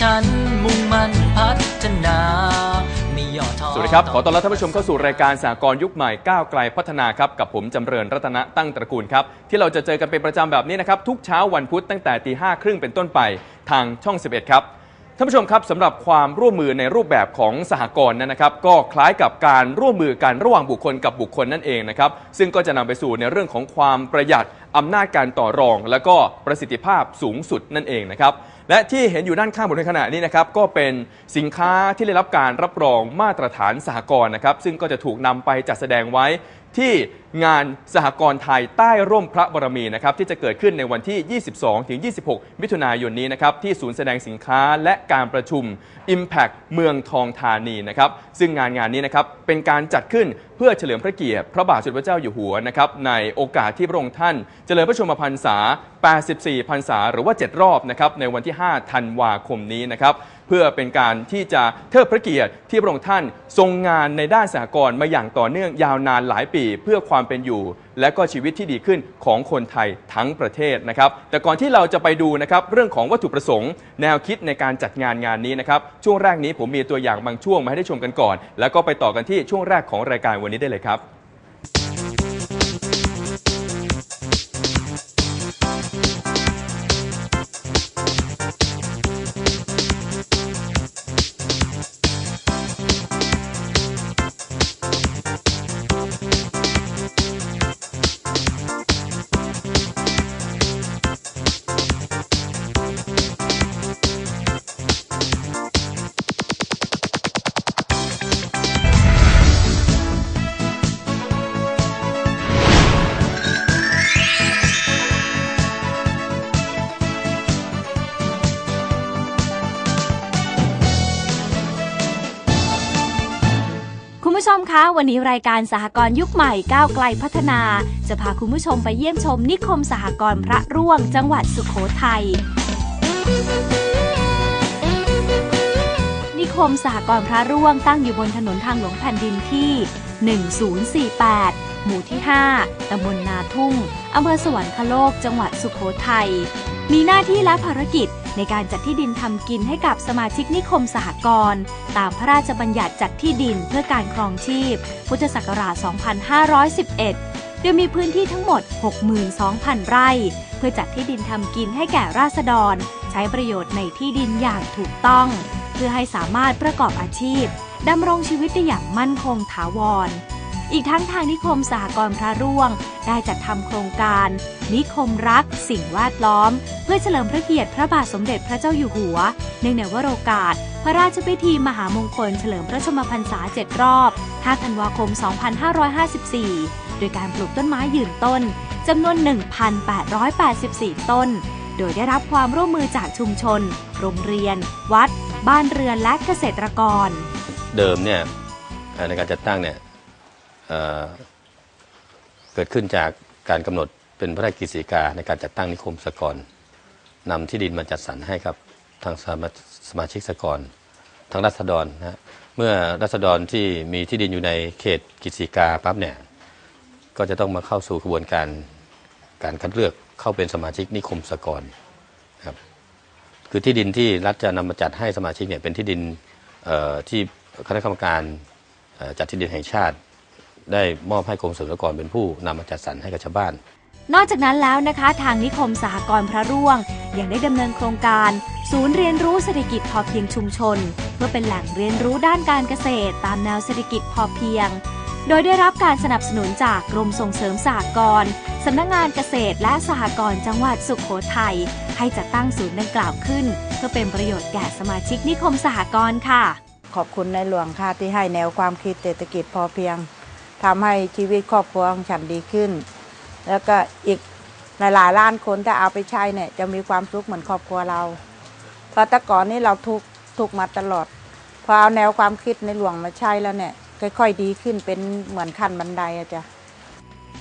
ฉันมุ่งมั่นพัฒนาสวัสดีครับ ขอต้อนรับท่านผู้ชมเข้าสู่รายการสากลยุคใหม่ก้าวไกลพัฒนาครับ กับผมจำเริญรัตนตั้งตระกูลครับ ที่เราจะเจอกันเป็นประจำแบบนี้นะครับ ทุกเช้าวันพุธตั้งแต่ตีห้าครึ่งเป็นต้นไปทางช่อง 11 ครับท่านผู้ชมครับสำหรับความร่วมมือในรูปแบบของสหกรณ์นั้นนะครับ ก็คล้ายกับการร่วมมือกันระหว่างบุคคลกับบุคคลนั่นเองนะครับ ซึ่งก็จะนำไปสู่ในเรื่องของความประหยัดอำนาจการต่อรอง และก็ประสิทธิภาพสูงสุดนั่นเองนะครับ และที่เห็นอยู่ด้านข้างผมในขณะนี้นะครับก็เป็นสินค้าที่ได้รับการรับรองมาตรฐานสหกรณ์นะครับ ซึ่งก็จะถูกนำไปจัดแสดงไว้ที่งานสหกรณ์ไทยใต้ร่มพระบารมีนะครับที่จะเกิดขึ้นในวันที่ 22-26 มิถุนายนนี้นะครับที่ศูนย์แสดงสินค้าและการประชุม Impact เมืองทองธานีนะครับซึ่งงานงานนี้นะครับเป็นการจัดขึ้นเพื่อเฉลิมพระเกียรติพระบาทสมเด็จพระเจ้าอยู่หัวนะครับในโอกาสที่พระองค์ท่าน เจริญพระชนมพรรษา 84 พรรษา หรือว่า 7 รอบนะครับในวันที่ 5 ธันวาคมนี้นะครับเพื่อเป็นการที่จะเทิดพระเกียรติที่พระองค์ท่านทรงงานในด้านสหกรณ์มาอย่างต่อเนื่องยาวนานหลายปี เพื่อความเป็นอยู่ และก็ชีวิตที่ดีขึ้นของคนไทยทั้งประเทศนะครับ แต่ก่อนที่เราจะไปดูนะครับเรื่องของวัตถุประสงค์ แนวคิดในการจัดงานงานนี้นะครับช่วงแรกนี้ผมมีตัวอย่างบางช่วงมาให้ได้ชมกันก่อน แล้วก็ไปต่อกันที่ช่วงแรกของรายการวันนี้ได้เลยครับ วันนี้รายการสหกรณ์ยุคใหม่ก้าวไกลพัฒนา จะพาคุณผู้ชมไปเยี่ยมชมนิคมสหกรณ์พระร่วง จังหวัดสุโขทัยนิคมสหกรณ์พระร่วงตั้งอยู่บนถนนทางหลวงแผ่นดินที่ 1048 หมู่ที่ 5 ตำบลนาทุ่ง อำเภอสวรรคโลก จังหวัดสุโขทัย มีหน้าที่และภารกิจ ในการจัดที่ดินทำกินให้กับสมาชิกนิคมสหกรณ์ตามพระราชบัญญัติจัดที่ดินเพื่อการครองชีพ พุทธศักราช 2511 โดยมีพื้นที่ทั้งหมด 62,000 ไร่ เพื่อจัดที่ดินทำกินให้แก่ราษฎร ใช้ประโยชน์ในที่ดินอย่างถูกต้อง เพื่อให้สามารถประกอบอาชีพดำรงชีวิตได้อย่างมั่นคงถาวร อีกทั้งทางนิคมสหกรณ์พระร่วง ได้จัดทำโครงการ นิคมรัก สิ่งแวดล้อม เพื่อเฉลิมพระเกียรติพระบาทสมเด็จพระเจ้าอยู่หัว เนื่องในวโรกาส พระราชพิธีมหามงคลเฉลิมพระชนมพรรษา7รอบ 5 ธันวาคม 2554 โดยการปลูกต้นไม้ยืนต้นจำนวน 1,884 ต้น โดยได้รับความร่วมมือจากชุมชน โรงเรียน วัด บ้านเรือนและเกษตรกร เดิมเนี่ยในการจัดตั้งเนี่ย เเกิดขึ้นจากการกำหนดเป็นพระราชกฤษฎีกาในการจัดตั้งนิคมสกรนำที่ดินมาจัดสรรให้ครับทางสมาสมาชิกสกรทางรัษฎรนะเมื่อรัษฎรที่มีที่ดินอยู่ในเขตกฤษฎีกาปั๊บเนี่ยก็จะต้องมาเข้าสู่กระบวนการการคัดเลือกเข้าเป็นสมาชิกนิคมสกรครับคือที่ดินที่รัฐจะนำมาจัดให้สมาชิกเนี่ยเป็นที่ดินที่คณะกรรมการจัดที่ดินแห่งชาติ ได้มอบให้กรมสรรพากรเป็นผู้นำมาจัดสรรให้กับชาวบ้าน นอกจากนั้นแล้วนะคะ ทางนิคมสหกรณ์พระร่วง ยังได้ดำเนินโครงการ ศูนย์เรียนรู้เศรษฐกิจพอเพียงชุมชน เพื่อเป็นแหล่งเรียนรู้ด้านการเกษตร ตามแนวเศรษฐกิจพอเพียง โดยได้รับการสนับสนุนจากกรมส่งเสริมสหกรณ์สำนักงานเกษตรและสหกรณ์จังหวัดสุขโขทัยให้จัดตั้งศูนย์ดังกล่าวขึ้น เพื่อเป็นประโยชน์แก่สมาชิกนิคมสหกรณ์ค่ะ ขอบคุณในหลวงค่ะที่ให้แนวความคิดเศรษฐกิจพอเพียง ทำให้ชีวิตครอบครัวของฉันดีขึ้น แล้วก็อีกหลายๆล้านคนถ้าเอาไปใช้เนี่ยจะมีความสุขเหมือนครอบครัวเรา เพราะแต่ก่อนนี่เราทุกทุกมาตลอด พอเอาแนวความคิดในหลวงมาใช้แล้วเนี่ยค่อยๆดีขึ้นเป็นเหมือนขั้นบันไดอะจ้ะ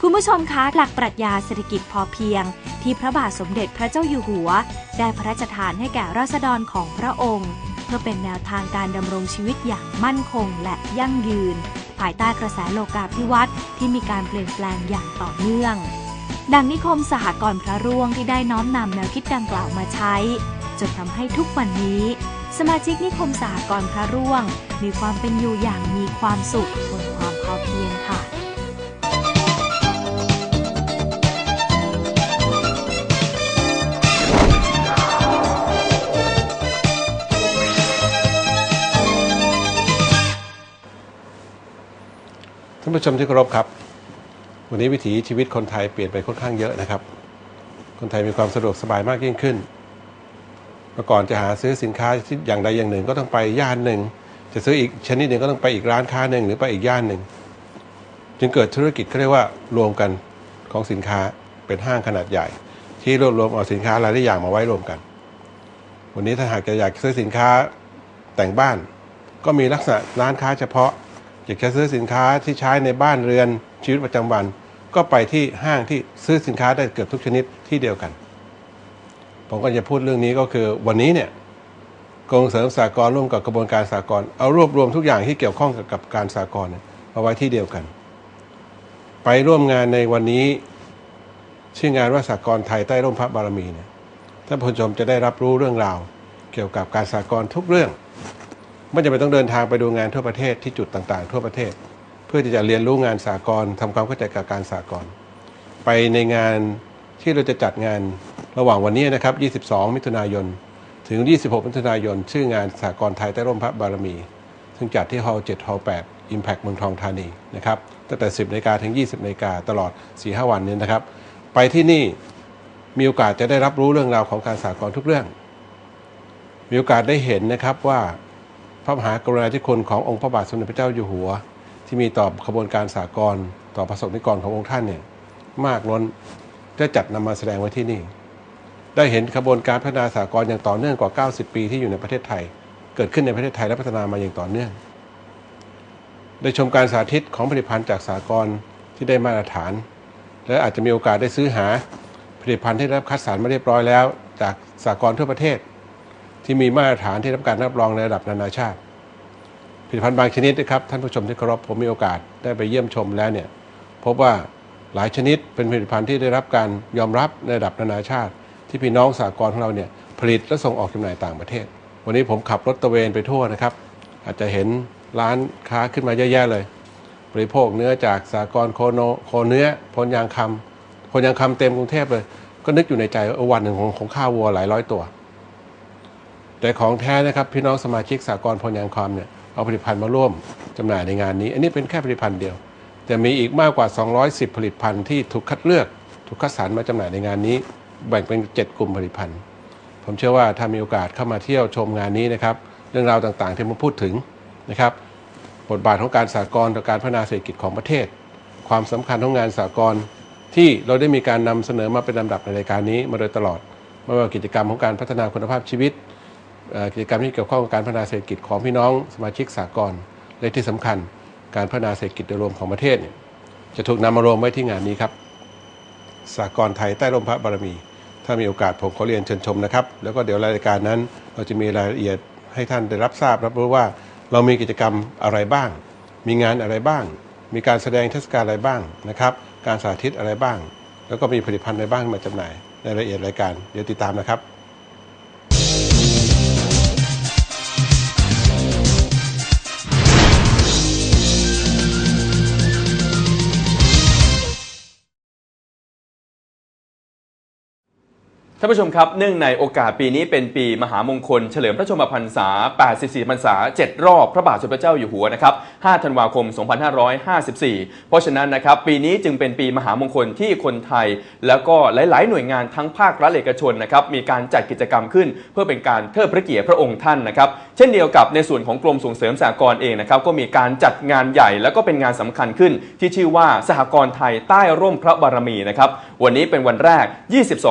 คุณผู้ชมคะหลักปรัชญาเศรษฐกิจพอเพียง ที่พระบาทสมเด็จพระเจ้าอยู่หัว ได้พระราชทานให้แก่ราษฎรของพระองค์ เพื่อเป็นแนวทางการดำรงชีวิตอย่างมั่นคงและยั่งยืน ภายใต้กระแสโลกาภิวัตน์ที่มีการเปลี่ยนแปลงอย่างต่อเนื่อง ดังนิคมสหกรณ์พระร่วงที่ได้น้อมนำแนวคิดดังกล่าวมาใช้ จนทำให้ทุกวันนี้ สมาชิกนิคมสหกรณ์พระร่วง มีความเป็นอยู่อย่างมีความสุขบนความพอเพียงค่ะ ท่านผู้ชมที่เคารพครับ วันนี้วิถีชีวิตคนไทยเปลี่ยนไปค่อนข้างเยอะนะครับ คนไทยมีความสะดวกสบายมากยิ่งขึ้น เมื่อก่อนจะหาซื้อสินค้าที่อย่างใดอย่างหนึ่งก็ต้องไปย่านหนึ่ง จะซื้ออีกชนิดหนึ่งก็ต้องไปอีกร้านค้าหนึ่งหรือไปอีกย่านหนึ่ง จึงเกิดธุรกิจเขาเรียกว่ารวมกันของสินค้าเป็นห้างขนาดใหญ่ ที่รวบรวมเอาสินค้าหลายอย่างมาไว้รวมกัน วันนี้ถ้าหากจะอยากซื้อสินค้าแต่งบ้าน ก็มีลักษณะร้านค้าเฉพาะ อยากจะซื้อสินค้าที่ใช้ในบ้านเรือนชีวิตประจำวัน ก็ไปที่ห้างที่ซื้อสินค้าได้เกือบทุกชนิดที่เดียวกัน ผมก็จะพูดเรื่องนี้ก็คือวันนี้เนี่ยกรมเสริมสากลร่วมกับกระบวนการสากลเอารวบรวมทุกอย่างที่เกี่ยวข้องกับกับการสากลเนี่ยมาไว้ที่เดียวกัน ไปร่วมงานในวันนี้ชื่องานว่าสากลไทยใต้ร่มพระบารมีเนี่ยท่านผู้ชมจะได้รับรู้เรื่องราว เกี่ยวกับการสากลทุกเรื่อง ไม่จำเป็นต้องเดินทางไปดูงานทั่วประเทศที่จุดต่างๆ ทั่วประเทศ เพื่อที่จะเรียนรู้งานสากลทำความเข้าใจกับการสากลไปในงานที่เราจะจัดงานระหว่างวันนี้นะครับ 22 มิถุนายน ถึง 26 มิถุนายน ชื่องานสากลไทยใต้ร่มพระบารมี ซึ่งจัดที่ฮอลล์7ฮอลล์8 Impact เมืองทองธานีนะครับตั้งแต่ 10นาฬิกาถึง 20นาฬิกาตลอด 4-5 วันนี้นะครับ ไปที่นี่มีโอกาสจะได้รับรู้เรื่องราวของการสากลทุกเรื่อง มีโอกาสได้เห็นนะครับว่า พระมหากรุณาธิคุณขององค์พระบาทสมเด็จพระเจ้าอยู่หัว ที่มีต่อขบวนการสากลต่อประสบนิกรขององค์ท่านเนี่ยมากล้นได้จัดนำมาแสดงไว้ที่นี่ ได้เห็นขบวนการพัฒนาสากลอย่างต่อเนื่องกว่า 90 ปีที่อยู่ในประเทศไทย เกิดขึ้นในประเทศไทยและพัฒนามาอย่างต่อเนื่อง ได้ชมการสาธิตของผลิตภัณฑ์จากสากลที่ได้มาตรฐาน และอาจจะมีโอกาสได้ซื้อหาผลิตภัณฑ์ที่ได้รับคัดสรรมาเรียบร้อยแล้ว จากสากลทั่วประเทศ ที่มีมาตรฐานที่รับการรับรองในระดับนานาชาติ ผลิตภัณฑ์บางชนิดนะครับท่านผู้ชมที่เคารพผมมีโอกาสได้ไปเยี่ยมชมแล้วเนี่ยพบว่าหลายชนิดเป็นผลิตภัณฑ์ที่ได้รับการยอมรับในระดับนานาชาติ ที่พี่น้องสากลของเราเนี่ยผลิตและส่งออกจำหน่ายต่างประเทศ วันนี้ผมขับรถตะเวนไปทั่วนะครับ อาจจะเห็นร้านค้าขึ้นมาเยอะแยะเลย บริโภคเนื้อจากสากลโคโนโคเนื้อพลยางคำพลยางคำเต็มกรุงเทพเลย ก็นึกอยู่ในใจว่าวันหนึ่งของของข้าววัวหลายร้อยตัว แต่ของแท้นะครับพี่น้องสมาชิกสากลพลยางคำเนี่ยเอาผลิตภัณฑ์มาร่วมจำหน่ายในงานนี้ อันนี้เป็นแค่ผลิตภัณฑ์เดียว แต่มีอีกมากกว่า 210 ผลิตภัณฑ์ที่ถูกคัดเลือกถูกคัดสรรมาจำหน่ายในงานนี้ แบ่งเป็น 7 กลุ่มผลิตภัณฑ์ ผมเชื่อว่าถ้ามีโอกาสเข้ามาเที่ยวชมงานนี้นะครับเรื่องราวต่างๆที่ผมพูดถึงนะครับบทบาทของการสากลต่อการพัฒนาเศรษฐกิจของประเทศ ความสำคัญของงานสากลที่เราได้มีการนำเสนอมาเป็นลำดับในรายการนี้มาโดยตลอดไม่ว่ากิจกรรมของการพัฒนาคุณภาพชีวิต กิจกรรมที่เกี่ยวข้องกับการพัฒนาเศรษฐกิจของพี่น้องสมาชิกสากลและที่สำคัญ การพัฒนาเศรษฐกิจโดยรวมของประเทศ จะถูกนำมารวมไว้ที่งานนี้ครับสากลไทยใต้ร่มพระบารมี ถ้ามีโอกาสผมขอเรียนเชิญชมนะครับ แล้วก็เดี๋ยวรายการนั้น เราจะมีรายละเอียดให้ท่านได้รับทราบรับรู้ว่าเรามีกิจกรรมอะไรบ้าง มีงานอะไรบ้าง มีการแสดงเทศกาลอะไรบ้างนะครับ การสาธิตอะไรบ้าง แล้วก็มีผลิตภัณฑ์อะไรบ้างมาจำหน่ายในรายละเอียดรายการเดี๋ยวติดตามนะครับานผู้ชมครับ เนื่องในโอกาสปีนี้เป็นปีมหามงคล เฉลิมพระชนมพรรษา 84 พรรษา 7 รอบ พระบาทสมเด็จพระเจ้าอยู่หัวนะครับ 5 ธันวาคม 2554 เพราะฉะนั้นนะครับปีนี้จึงเป็นปีมหามงคลที่คนไทย แล้วก็หลาย ๆ หน่วยงานทั้งภาครัฐเอกชนนะครับมีการจัดกิจกรรมขึ้น เพื่อเป็นการเทิดพระเกียรติพระองค์ท่านนะครับเช่นเดียวกับในส่วนของกรมส่งเสริมสหกรณ์เองนะครับก็มีการจัดงานใหญ่แล้วก็เป็นงานสำคัญขึ้น ที่ชื่อว่าสหกรณ์ไทยใต้ร่มพระบารมีนะครับวันนี้เป็นวันแรก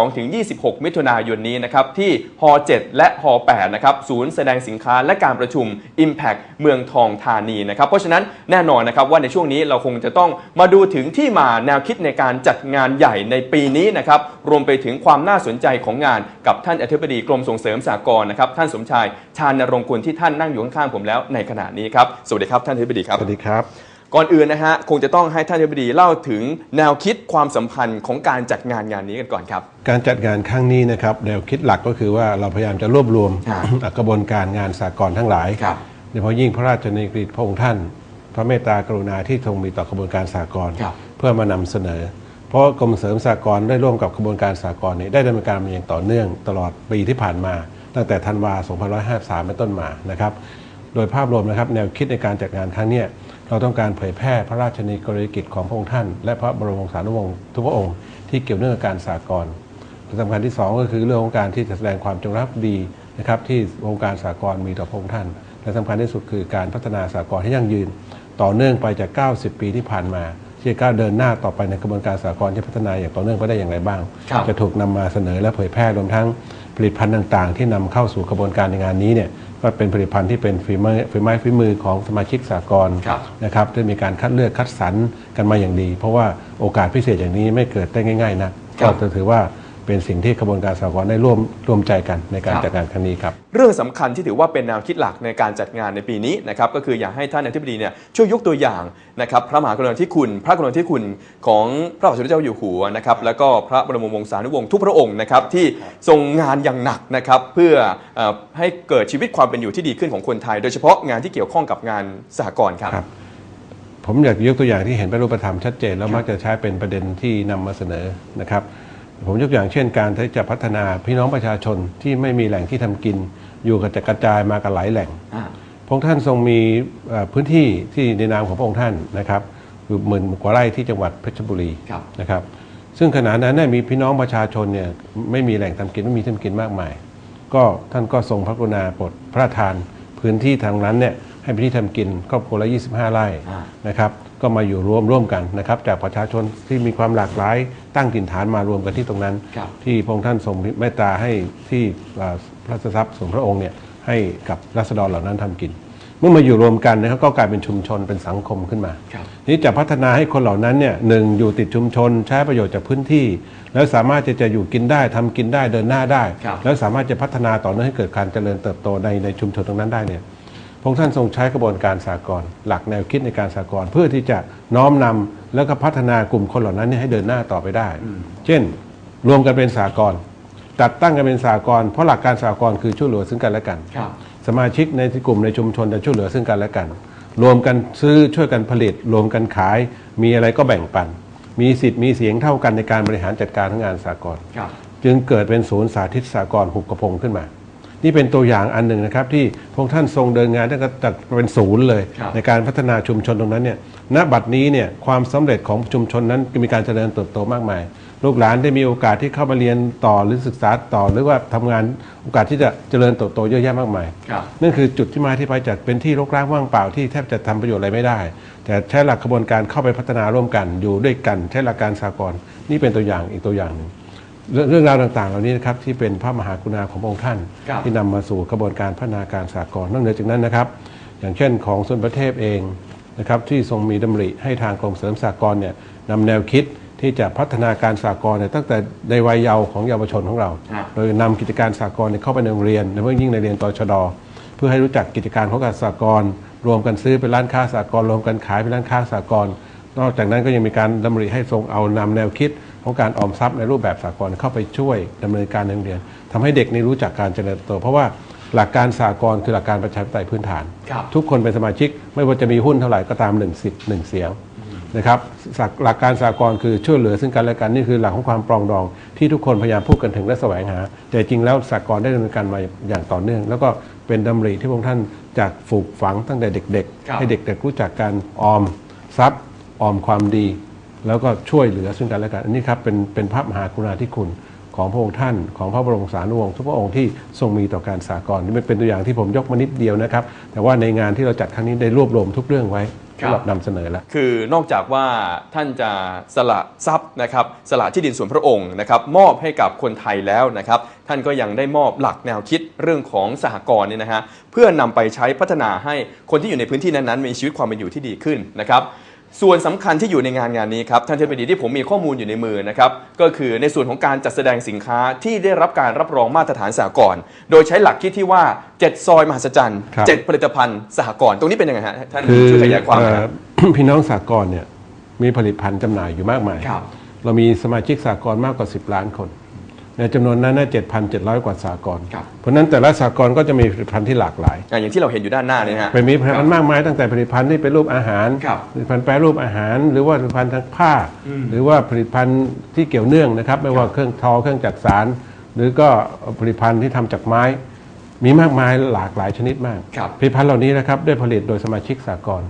22-26มิถุนายนนี้นะครับที่ฮ7และฮ8นะครับศูนย์แสดงสินค้าและการประชุม Impact เมืองทองธานีนะครับเพราะฉะนั้นแน่นอนนะครับว่าในช่วงนี้เราคงจะต้องมาดูถึงที่มาแนวคิดในการจัดงานใหญ่ในปีนี้นะครับรวมไปถึงความน่าสนใจของงานกับท่านอธิบดีกรมส่งเสริมสหกรณ์นะครับท่านสมชายชาญนรงค์กุลที่ท่านนั่งอยู่ข้างๆผมแล้วในขณะนี้ครับสวัสดีครับท่านอธิบดีครับสวัสดีครับ ก่อนอื่นนะฮะคงจะต้องให้ท่านอธิบดีเล่าถึงแนวคิดความสัมพันธ์ของการจัดงานงานนี้กันก่อนครับ การจัดงานครั้งนี้นะครับแนวคิดหลักก็คือว่าเราพยายามจะรวบรวมครับกระบวนการงานสากลทั้งหลายครับโดยเฉพาะยิ่งพระราชนิกฤตพระองค์ท่าน พระเมตตากรุณาที่ทรงมีต่อกระบวนการสากลครับเพื่อมานำเสนอ เพราะกรมเสริมสากลได้ร่วมกับกระบวนการสากลนี้ได้ดำเนินการมาอย่างต่อเนื่องตลอดปีที่ผ่านมา ตั้งแต่ธันวา2553เป็นต้นมานะครับโดยภาพรวมนะครับแนวคิดในการจัดงานครั้งเนี้ย เราต้องการเผยแพร่พระราชนิกรกิจของพระองค์ท่าน และพระบรมวงศานุวงศ์ทุกพระองค์ที่เกี่ยวเนื่องกับการสากลสำคัญที่สองก็คือเรื่องของการที่จะแสดงความจงรักภักดีนะครับที่องค์การสากลมีต่อพระองค์ท่าน และสำคัญที่สุดคือการพัฒนาสากลให้ยั่งยืน ต่อเนื่องไปจาก 90 ปีที่ผ่านมา ที่จะก้าวเดินหน้าต่อไปในกระบวนการสากลที่พัฒนาอย่างต่อเนื่องไปได้อย่างไรบ้างครับจะถูกนำมาเสนอและเผยแพร่รวมทั้งผลิตภัณฑ์ต่าง ๆ ที่นำเข้าสู่กระบวนการในงานนี้เนี่ย ก็เป็นผลิตภัณฑ์ที่เป็นฝีมือฝีไม้ฝีมือของสมาชิกสากลครับ นะครับที่มีการคัดเลือกคัดสรรกันมาอย่างดี เพราะว่าโอกาสพิเศษอย่างนี้ไม่เกิดได้ง่ายๆนะก็จะถือว่า เป็นสิ่งที่กระบวนการสากลได้ร่วมร่วมใจกันในการจัดงานครั้งนี้ครับ เรื่องสำคัญที่ถือว่าเป็นแนวคิดหลักในการจัดงานในปีนี้นะครับก็คืออยากให้ท่านอธิบดีเนี่ยช่วยยกตัวอย่างนะครับพระมหากรุณาธิคุณ พระกรุณาธิคุณของพระบาทสมเด็จเจ้าอยู่หัวนะครับแล้วก็พระบรมวงศานุวงศ์ทุกพระองค์นะครับที่ทรงงานอย่างหนักนะครับเพื่อเอ่อให้เกิดชีวิตความเป็นอยู่ที่ดีขึ้นของคนไทย โดยเฉพาะงานที่เกี่ยวข้องกับงานสหกรณ์ครับครับผมอยากยกตัวอย่างที่เห็นเป็นรูปธรรมชัดเจนแล้วมักจะใช้เป็นประเด็นที่นำมาเสนอนะครับ ผมยกตัวอย่างเช่นการที่จะพัฒนาพี่น้องประชาชนที่ไม่มีแหล่งที่ทำกิน อยู่กระจัดกระจายมากันหลายแหล่งพระองค์ท่านทรงมีเอ่อพื้นที่ที่ในนามของพระองค์ท่านนะครับคือหมื่นกว่าไร่ที่จังหวัดเพชรบุรีครับนะครับ ซึ่งขณะนั้นเนี่ยมีพี่น้องประชาชนเนี่ยไม่มีแหล่งทำกินไม่มีที่ทำกินมากมาย ก็ท่านก็ทรงพระกรุณาโปรดพระราชทานพื้นที่ทางนั้นเนี่ยให้เป็นที่ทำกินครอบครัวละ 25 ไร่อ่านะครับ ก็มาอยู่รวมร่วมกันนะครับ จากประชาชนที่มีความหลากหลายตั้งถิ่นฐานมารวมกันที่ตรงนั้น ครับ ที่พระองค์ท่านทรงเมตตาให้ที่อ่าพระราชทรัพย์ส่วนพระองค์เนี่ยให้กับรัษฎรเหล่านั้นทำกิน เมื่อมาอยู่รวมกันนะครับก็กลายเป็นชุมชนเป็นสังคมขึ้นมา ครับ นี่จะพัฒนาให้คนเหล่านั้นเนี่ยหนึ่งอยู่ติดชุมชนใช้ประโยชน์จากพื้นที่ แล้วสามารถจะจะอยู่กินได้ทำกินได้เดินหน้าได้ ครับ แล้วสามารถจะพัฒนาต่อเนื่องให้เกิดการเจริญเติบโตในในชุมชนตรงนั้นได้เนี่ย พระองค์ท่านทรงใช้กระบวนการสากลหลักแนวคิดในการสากลเพื่อที่จะน้อมนำแล้วก็พัฒนากลุ่มคนเหล่านั้นเนี่ยให้เดินหน้าต่อไปได้ เช่น รวมกันเป็นสากลจัดตั้งกันเป็นสากลเพราะหลักการสากลคือช่วยเหลือซึ่งกันและกันครับสมาชิกในกลุ่มในชุมชนจะช่วยเหลือซึ่งกันและกัน รวมกันซื้อช่วยกันผลิต รวมกันขาย มีอะไรก็แบ่งปัน มีสิทธิ์มีเสียงเท่ากันในการบริหารจัดการทั้งงานสากลครับจึงเกิดเป็นศูนย์สาธิตสากลหุบกระพงขึ้นมา นี่เป็นตัวอย่างอันหนึ่งนะครับที่พระองค์ท่านทรงเดินงานตั้งแต่จัดเป็นศูนย์เลย ครับ ในการพัฒนาชุมชนตรงนั้นเนี่ยณบัดนี้เนี่ยความสำเร็จของชุมชนนั้นมีการเจริญเติบโตมากมาย ลูกหลานได้มีโอกาสที่เข้ามาเรียนต่อหรือศึกษาต่อหรือว่าทำงานโอกาสที่จะเจริญเติบโตเยอะแยะมากมาย ครับ นั่นคือจุดที่มาที่ไปจากเป็นที่รกร้างว่างเปล่าที่แทบจะทำประโยชน์อะไรไม่ได้ แต่ใช้หลักกระบวนการเข้าไปพัฒนาร่วมกันอยู่ด้วยกัน ใช้หลักการสากลนี่เป็นตัวอย่างอีกตัวอย่างหนึ่ง เรื่องเรื่องราวต่างๆ เหล่านี้นะครับที่เป็นพระมหากรุณาของพระองค์ท่าน ครับ ที่นำมาสู่กระบวนการพัฒนาการสากลนอกเหนือจากนั้นนะครับ อย่างเช่นของส่วนประเทศเองนะครับที่ทรงมีดำริให้ทางกรมเสริมสากลเนี่ยนำแนวคิดที่จะพัฒนาการสากลเนี่ยตั้งแต่ในวัยเยาว์ของเยาวชนของเราฮะโดยนำกิจการสากลเนี่ยเข้าไปในโรงเรียนโดยเฉพาะยิ่งในเรียนตชด เพื่อให้รู้จักกิจการของการสากลรวมกันซื้อเป็นร้านค้าสากลรวมกันขายเป็นร้านค้าสากลนอกจากนั้นก็ยังมีการดำริให้ทรงเอานำแนวคิด ของการออมทรัพย์ในรูปแบบสากลเข้าไปช่วยดำเนินการในโรงเรียนทำให้เด็กนี่รู้จักการเจริญเติบโตเพราะว่าหลักการสากลคือหลักการประชาธิปไตยพื้นฐานครับทุกคนเป็นสมาชิกไม่ว่าจะมีหุ้นเท่าไหร่ก็ตามหนึ่งสิทธิ์หนึ่งเสียงนะครับสักหลักการสากลคือช่วยเหลือซึ่งกันและกันนี่คือหลักของความปรองดองที่ทุกคนพยายามพูดกันถึงและแสวงหา แต่จริงแล้วสากลได้ดำเนินการมาอย่างต่อเนื่อง แล้วก็เป็นดำริที่พระองค์ท่านจากฝูกฝังตั้งแต่เด็กครับๆให้เด็กๆรู้จักการออมทรัพย์ออมความดี แล้วก็ช่วยเหลือซึ่งกันและกัน อันนี้ครับเป็นเป็นพระมหากรุณาธิคุณของพระองค์ท่านของพระบรมสารีวงศ์ทุกพระองค์ที่ทรงมีต่อการสากลนี่เป็นตัวอย่างที่ผมยกมานิดเดียวนะครับ แต่ว่าในงานที่เราจัดครั้งนี้ได้รวบรวมทุกเรื่องไว้ครับสำหรับนำเสนอแล้วคือนอกจากว่าท่านจะสละทรัพย์นะครับสละที่ดินส่วนพระองค์นะครับมอบให้กับคนไทยแล้วนะครับท่านก็ยังได้มอบหลักแนวคิดเรื่องของสหกรณ์เนี่ยนะฮะเพื่อนำไปใช้พัฒนาให้คนที่อยู่ในพื้นที่นั้นๆมีชีวิตความเป็นอยู่ที่ดีขึ้นนะครับ ส่วนสำคัญที่อยู่ในงานงานนี้ครับท่านเทพดีที่ผมมีข้อมูลอยู่ในมือนะครับก็คือในส่วนของการจัดแสดงสินค้าที่ได้รับการรับรองมาตรฐานสหกรณ์โดยใช้หลักคิดที่ว่า 7 ซอยมหัศจรรย์ครับ7ผลิตภัณฑ์สหกรณ์ตรงนี้เป็นยังไงฮะท่านคือช่วยขยายความหน่อยครับเอ่อพี่น้องสากลเนี่ยมีผลิตภัณฑ์จำหน่ายอยู่มากมายครับเรามีสมาชิกสากลมากกว่า 10 ล้านคน ในจำนวนนั้นน่ะ7,700 กว่าสากลครับ เพราะฉะนั้นแต่ละสากลก็จะมีผลิตภัณฑ์ที่หลากหลายอะอย่างที่เราเห็นอยู่ด้านหน้าเนี่ยนะฮะ เป็นมีผลิตภัณฑ์มากมายตั้งแต่ผลิตภัณฑ์ที่เป็นรูปอาหาร ครับผลิตภัณฑ์แปรรูปอาหาร หรือว่าผลิตภัณฑ์ทางผ้า หรือว่าผลิตภัณฑ์ที่เกี่ยวเนื่องนะครับ ไม่ว่าเครื่องทอเครื่องจักสารหรือก็ผลิตภัณฑ์ที่ทำจากไม้ มีมากมายหลากหลายชนิดมาก ครับ ผลิตภัณฑ์เหล่านี้นะครับได้ผลิตโดยสมาชิกสากล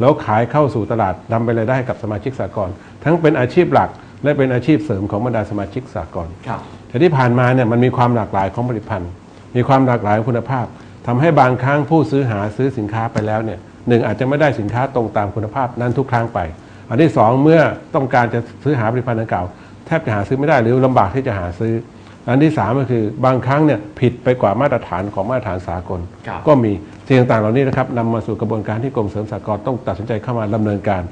แล้วขายเข้าสู่ตลาดนำไปรายได้ให้กับสมาชิกสากลทั้งเป็นอาชีพหลัก และเป็นอาชีพเสริมของบรรดาสมาชิกสากล ครับ แต่ที่ผ่านมาเนี่ยมันมีความหลากหลายของผลิตภัณฑ์ มีความหลากหลายของคุณภาพทำให้บางครั้งผู้ซื้อหาซื้อสินค้าไปแล้วเนี่ยหนึ่งอาจจะไม่ได้สินค้าตรงตามคุณภาพนั้นทุกครั้งไป อันที่สองเมื่อต้องการจะซื้อหาผลิตภัณฑ์ดังกล่าวแทบจะหาซื้อไม่ได้หรือลำบากที่จะหาซื้อ อันที่สามก็คือบางครั้งเนี่ยผิดไปกว่ามาตรฐานของมาตรฐานสากลครับก็มีสิ่งต่างๆเหล่านี้นะครับนำมาสู่กระบวนการที่กรมเสริมสหกรณ์ต้องตัดสินใจเข้ามาดำเนินการ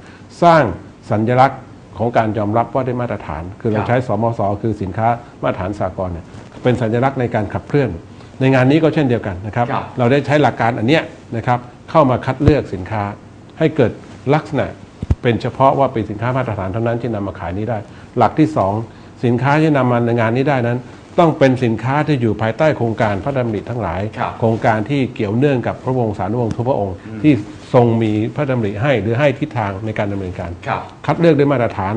สร้างสัญลักษณ์ ของการยอมรับว่าได้มาตรฐาน คือเราครับใช้สมสคือสินค้ามาตรฐานสากลเนี่ยเป็นสัญลักษณ์ในการขับเคลื่อน ในงานนี้ก็เช่นเดียวกันนะครับครับ เราได้ใช้หลักการอันเนี้ยนะครับเข้ามาคัดเลือกสินค้า ให้เกิดลักษณะเป็นเฉพาะว่าเป็นสินค้ามาตรฐานเท่านั้นที่นำมาขายนี้ได้ หลักที่สองสินค้าที่นำมาในงานนี้ได้นั้น ต้องเป็นสินค้าที่อยู่ภายใต้โครงการพระดำริทั้งหลายครับโครงการที่เกี่ยวเนื่องกับพระวงศานุวงศ์ทุกพระองค์ที่ ทรงมีพระดำริให้หรือให้ทิศทางในการดำเนินการ ครับ คัดเลือกด้วยมาตรฐาน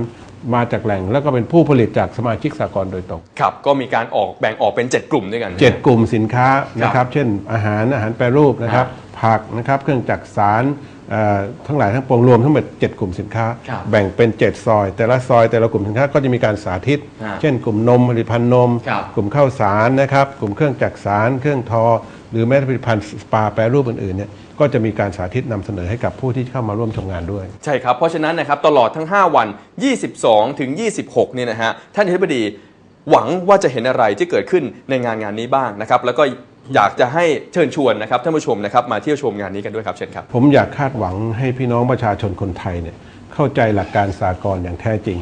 มาจากแหล่ง แล้วก็เป็นผู้ผลิตจากสมาชิกสากลโดยตรง ครับ ก็มีการออกแบ่งออกเป็น 7 กลุ่มด้วยกันเจ็ดกลุ่มสินค้านะคครัรับบเช่นอาหารอาหารแปรรูปนะครับ ผักนะครับเครื่องจักสารเอ่อทั้งหลายทั้งปวงรวมทั้งหมด7กลุ่มสินค้า ครับแบ่งเป็น 7 ซอย แต่ละซอยแต่ละกลุ่มสินค้าก็จะมีการสาธิต ฮะเช่น กลุ่มนมผลิตภัณฑ์นม ครับกลุ่มข้าวสารนะครับ กลุ่มเครื่องจักสาร เครื่องทอ หรือแม้แต่ผลิตภัณฑ์สปาแปรรูปอื่นๆเนี่ยก็จะมีการสาธิตนำเสนอให้กับผู้ที่เข้ามาร่วมชมงานด้วย ใช่ครับ เพราะฉะนั้นนะครับตลอดทั้ง 5 วัน 22 ถึง 26 เนี่ยนะฮะ ท่านอธิบดีหวังว่าจะเห็นอะไรที่เกิดขึ้นในงานงานนี้บ้างนะครับ แล้วก็ อยากจะให้เชิญชวนนะครับท่านผู้ชมนะครับมาเที่ยวชมงานนี้กันด้วยครับเชิญครับ ผมอยากคาดหวังให้พี่น้องประชาชนคนไทยเนี่ยเข้าใจหลักการสากลอย่างแท้จริง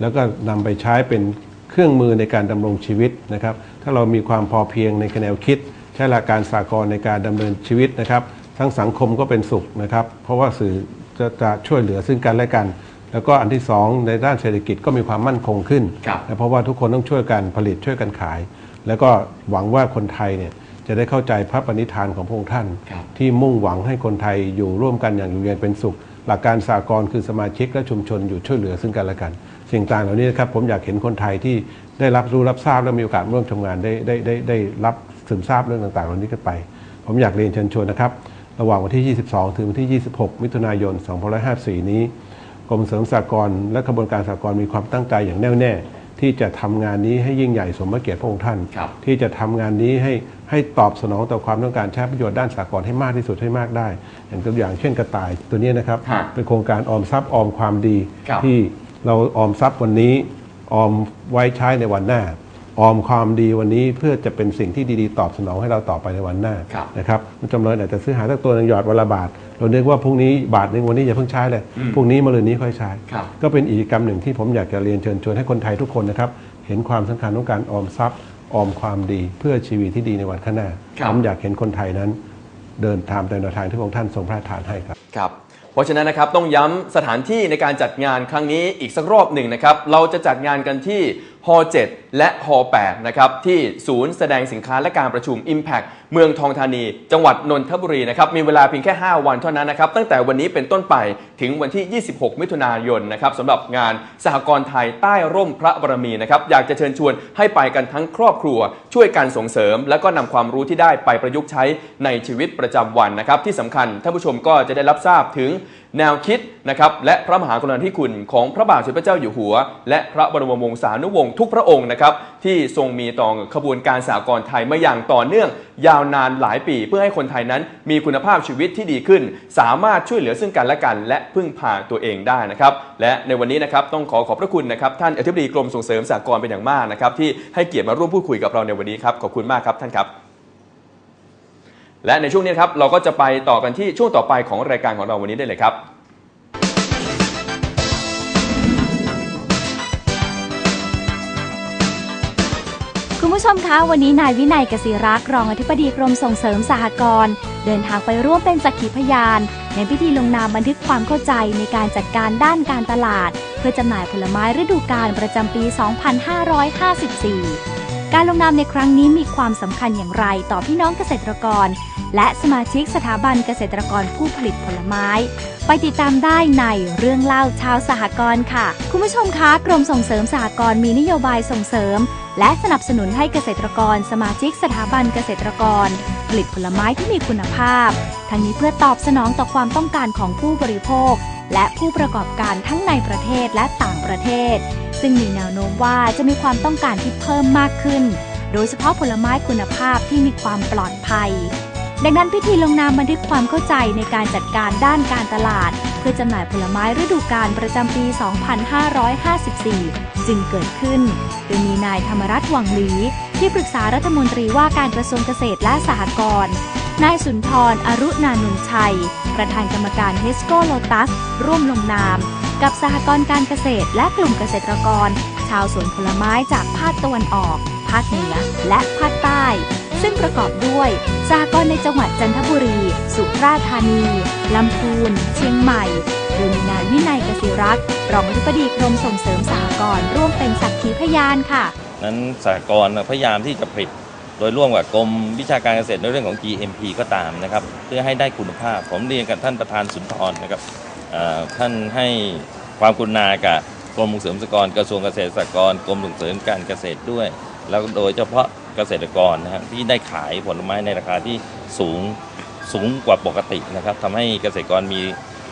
แล้วก็นำไปใช้เป็นเครื่องมือในการดำรงชีวิตนะครับ ถ้าเรามีความพอเพียงในแนวคิด ใช้หลักการสากลในการดำเนินชีวิตนะครับ ทั้งสังคมก็เป็นสุขนะครับ เพราะว่าสื่อจะจะช่วยเหลือซึ่งกันและกัน แล้วก็อันที่สองในด้านเศรษฐกิจก็มีความมั่นคงขึ้นครับ นะเพราะว่าทุกคนต้องช่วยกันผลิตช่วยกันขาย แล้วก็หวังว่าคนไทยเนี่ย จะได้เข้าใจพระปณิธานของพระองค์ท่านครับที่มุ่งหวังให้คนไทยอยู่ร่วมกันอย่างอยู่เย็นเป็นสุข หลักการสากลคือสมาชิกและชุมชนอยู่ช่วยเหลือซึ่งกันและกัน สิ่งต่างเหล่านี้นะครับผมอยากเห็นคนไทยที่ได้รับรู้รับทราบและมีโอกาสร่วมทำงานได้ได้ได้ได้รับซึมทราบเรื่องต่างๆ เหล่านี้กันไป ผมอยากเรียนเชิญชวนนะครับ ระหว่างวันที่ 22 ถึงวันที่ 26 มิถุนายน 2554 นี้กรมเสริมสหกรณ์และกระบวนการสหกรณ์มีความตั้งใจอย่างแน่วแน่ ที่จะทำงานนี้ให้ยิ่งใหญ่สมพระเกียรติพระองค์ท่านครับที่จะทำงานนี้ให้ให้ตอบสนองต่อความต้องการใช้ประโยชน์ด้านสากลให้มากที่สุดให้มากได้ อย่างตัวอย่างเช่นกระต่ายตัวนี้นะครับฮะเป็นโครงการออมทรัพย์ออมความดีครับที่เราออมทรัพย์วันนี้ออมไว้ใช้ในวันหน้า ออมความดีวันนี้เพื่อจะเป็นสิ่งที่ดีๆ ตอบสนองให้เราต่อไปในวันหน้าครับนะครับมันจำเลยอาจจะซื้อหาสักตัวหนึงหยอดวันละบาท เราเนึกว่าพรุ่งนี้บาทหนึ่งวันนี้อย่าเพิ่งใช้เลยพรุ่งนี้มะรืนนี้ค่อยใช้ครับก็เป็นอีกกรรมหนึ่งที่ผมอยากจะเรียนเชิญชวนให้คนไทยทุกคนนะครับเห็นความสำคัญของการออมทรัพย์ออมความดีเพื่อชีวิตที่ดีในวันข้างหน้าครับผมอยากเห็นคนไทยนั้น เดินตามแนวทางที่พระองค์ท่านทรงพระราชทานให้ครับครับเพราะฉะนั้นนะครับต้องย้ำสถานที่ในการจัดงานครั้งนี้อีกสักรอบหนึ่งนะครับเราจะจัดงานกันที่ฮ 7และฮ8นะครับที่ศูนย์แสดงสินค้าและการประชุม Impact เมืองทองธานี จังหวัดนนทบุรีนะครับมีเวลาเพียงแค่ 5 วันเท่านั้นนะครับตั้งแต่วันนี้เป็นต้นไปถึงวันที่ 26 มิถุนายนนะครับสำหรับงานสหกรณ์ไทยใต้ร่มพระบารมีนะครับอยากจะเชิญชวนให้ไปกันทั้งครอบครัว ช่วยกันส่งเสริม และก็นำความรู้ที่ได้ไปประยุกต์ใช้ในชีวิตประจำวันนะครับที่สำคัญท่านผู้ชมก็จะได้รับทราบถึงแนวคิดนะครับและพระมหากรุณาธิคุณของพระบาทสมเด็จพระเจ้าอยู่หัว และพระบรมวงศานุวงศ์ทุกพระองค์นะครับนะครับที่ทรงมีต่อขบวนการสากลไทยมาอย่างต่อเนื่องยาวนานหลายปี เพื่อให้คนไทยนั้นมีคุณภาพชีวิตที่ดีขึ้น สามารถช่วยเหลือซึ่งกันและกัน และพึ่งพาตัวเองได้นะครับและในวันนี้นะครับต้องขอขอบพระคุณนะครับท่านอธิบดีกรมส่งเสริมสากลเป็นอย่างมากนะครับที่ให้เกียรติมาร่วมพูดคุยกับเราในวันนี้ครับขอบคุณมากครับท่านครับและในช่วงนี้ครับเราก็จะไปต่อกันที่ช่วงต่อไปของรายการของเราวันนี้ได้เลยครับ ผู้ชมคะวันนี้นายวินัยกสิรักษ์รองอธิบดีกรมส่งเสริมสหกรณ์เดินทางไปร่วมเป็นสักขีพยาน ในพิธีลงนามบันทึกความเข้าใจในการจัดการด้านการตลาด เพื่อจำหน่ายผลไม้ฤดูกาลประจำปี 2554 การลงนามในครั้งนี้มีความสำคัญอย่างไรต่อพี่น้องเกษตรกร และสมาชิกสถาบันเกษตรกรผู้ผลิตผลไม้ ไปติดตามได้ในเรื่องเล่าชาวสหกรณ์ค่ะ คุณผู้ชมคะกรมส่งเสริมสหกรณ์มีนโยบายส่งเสริม และสนับสนุนให้เกษตรกร สมาชิกสถาบันเกษตรกร ผลิตผลไม้ที่มีคุณภาพ ทั้งนี้เพื่อตอบสนองต่อความต้องการของผู้บริโภค และผู้ประกอบการทั้งในประเทศและต่างประเทศ ซึ่งมีแนวโน้มว่าจะมีความต้องการที่เพิ่มมากขึ้น โดยเฉพาะผลไม้คุณภาพที่มีความปลอดภัย ดังนั้นพิธีลงนามบันทึกความเข้าใจในการจัดการด้านการตลาด เพื่อจำหน่ายผลไม้ฤดูกาลประจำปี 2554 จึงเกิดขึ้น โดยมีนายธรรมรัฐหวังหลี ที่ปรึกษารัฐมนตรีว่าการกระทรวงเกษตรและสหกรณ์นายสุนทรอรุณานุนชัย ประธานกรรมการเฮสโกโลตัส ร่วมลงนาม กับสหกรณ์การเกษตรและกลุ่มเกษตรกร ชาวสวนผลไม้จากภาคตะวันออก ภาคเหนือ และภาคใต้ ซึ่งประกอบด้วยสหกรณ์ในจังหวัดจันทบุรี สุราษฎร์ธานีลำพูน เชียงใหม่โดยมีนายวินัยกสิรักษ์รองอธิบดีกรมส่งเสริมสหกรณ์ร่วมเป็นสักขีพยานค่ะ นั้นสหกรณ์พยายามที่จะผลิตโดยร่วมกับกรมวิชาการเกษตรในเรื่องของ GMP ก็ตามนะครับ เพื่อให้ได้คุณภาพ ผมเรียนกับท่านประธานสุนทรนะครับ ท่านให้ความกรุณากับกรมส่งเสริมสกรกระทรวงเกษตรสหกรณ์กรมส่งเสริมการเกษตรด้วย แล้วโดยเฉพาะเกษตรกรนะครับที่ได้ขายผลไม้ในราคาที่สูงสูงกว่าปกตินะครับทำให้เกษตรกรมี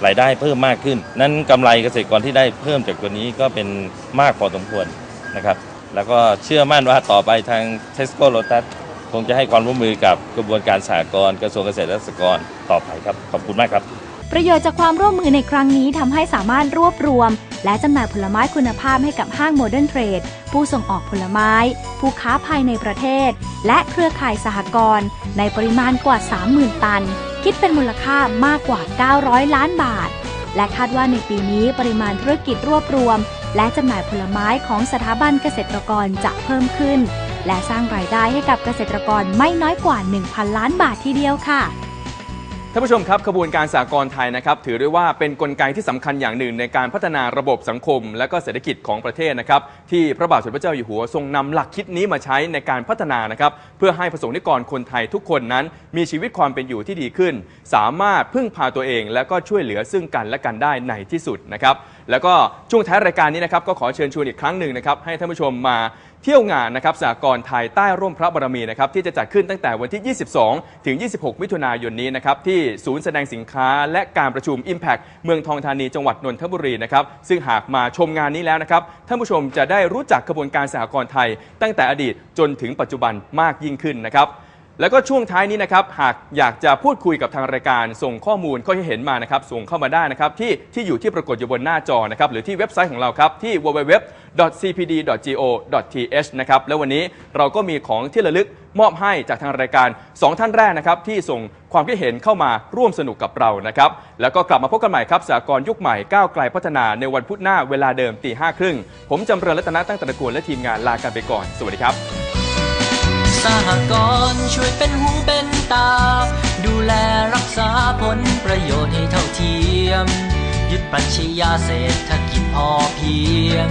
รายได้เพิ่มมากขึ้น นั้นกำไรเกษตรกรที่ได้เพิ่มจากตัวนี้ก็เป็นมากพอสมควรนะครับ แล้วก็เชื่อมั่นว่าต่อไปทางเทสโก้โ t ตัสคงจะให้ความร่วมมือกับกระบวนการสหกรณ์กระทรวงเกษตรและสหกรณ์ต่อไปครับ ขอบคุณมากครับ ประโยชน์จากความร่วมมือในครั้งนี้ทำให้สามารถรวบรวม และจำหน่ายผลไม้คุณภาพให้กับห้างโมเดิร์นเทรดผู้ส่งออกผลไม้ ผู้ค้าภายในประเทศ และเครือข่ายสหกรณ์ในปริมาณกว่า 30,000 ตัน คิดเป็นมูลค่ามากกว่า 900 ล้านบาท และคาดว่าในปีนี้ปริมาณธุรกิจรวบรวม และจำหน่ายผลไม้ของสถาบันเกษตรกรจะเพิ่มขึ้น และสร้างรายได้ให้กับเกษตรกรไม่น้อยกว่า 1,000 ล้านบาททีเดียวค่ะ ท่านผู้ชมครับขบวนการสากลไทยนะครับถือได้ว่าเป็นนกลไกที่สำคัญอย่างหนึ่งในการพัฒนาระบบสังคม และก็เศรษฐกิจของประเทศนะครับที่พระบาทสมเด็จพระเจ้าอยู่หัวทรงนำหลักคิดนี้มาใช้ในการพัฒนานะครับเพื่อให้ประสงค์นิกรคนไทยทุกคนนั้น มีชีวิตความเป็นอยู่ที่ดีขึ้น สามารถพึ่งพาตัวเอง และก็ช่วยเหลือซึ่งกันและกันได้ในที่สุดนะครับแล้วก็ช่วงท้ายรายการนี้นะครับก็ขอเชิญชวนอีกครั้งหนึ่งนะครับให้ท่านผู้ชมมา เที่ยวงานนะครับสากลไทยใต้ร่มพระบารมีนะครับที่จะจัดขึ้นตั้งแต่วันที่ 22 ถึง 26 มิถุนายนนี้นะครับที่ศูนย์แสดงสินค้าและการประชุม Impact เมืองทองธานีจังหวัดนนทบุรีนะครับซึ่งหากมาชมงานนี้แล้วนะครับท่านผู้ชมจะได้รู้จักกระบวนการสหกรไทย ตั้งแต่อดีตจนถึงปัจจุบันมากยิ่งขึ้นนะครับ แล้วก็ช่วงท้ายนี้นะครับหากอยากจะพูดคุยกับทางรายการ ส่งข้อมูลข้อเห็นมานะครับส่งเข้ามาได้นะครับที่ที่อยู่ที่ปรากฏอยู่บนหน้าจอนะครับหรือที่เว็บไซต์ของเราครับที่ www.cpd.go.th นะครับแล้ววันนี้เราก็มีของที่ระลึกมอบให้จากทางรายการ 2 ท่านแรกนะครับที่ส่งความคิดเห็นเข้ามาร่วมสนุกกับเรานะครับแล้วก็กลับมาพบกันใหม่ครับสากลยุคใหม่ก้าวไกลพัฒนาในวันพุธหน้าเวลาเดิมตีห้าครึ่งผมจำเริญรัตนตั้งตระกูลและทีมงานลากันไปก่อน สวัสดีครับ สหกรณ์ช่วยเป็นหูเป็นตา ดูแลรักษาผลประโยชน์ให้เท่าเทียม ยึดปรัชญาเศรษฐกิจพอเพียง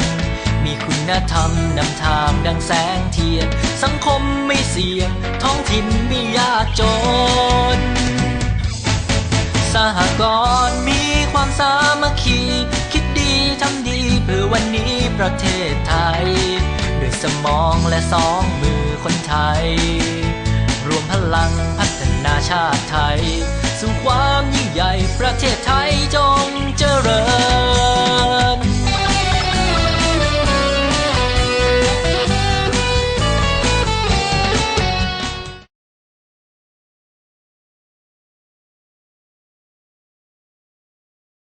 มีคุณธรรมนำทางดังแสงเทียน สังคมไม่เสี่ยง ท้องถิ่นไม่ยากจน สหกรณ์มีความสามัคคี คิดดีทำดีเพื่อวันนี้ประเทศไทย ด้วยสมองและสองมือ คนไทย รวมพลังพัฒนาชาติไทย สู่ความยิ่งใหญ่ประเทศไทยจงเจริญ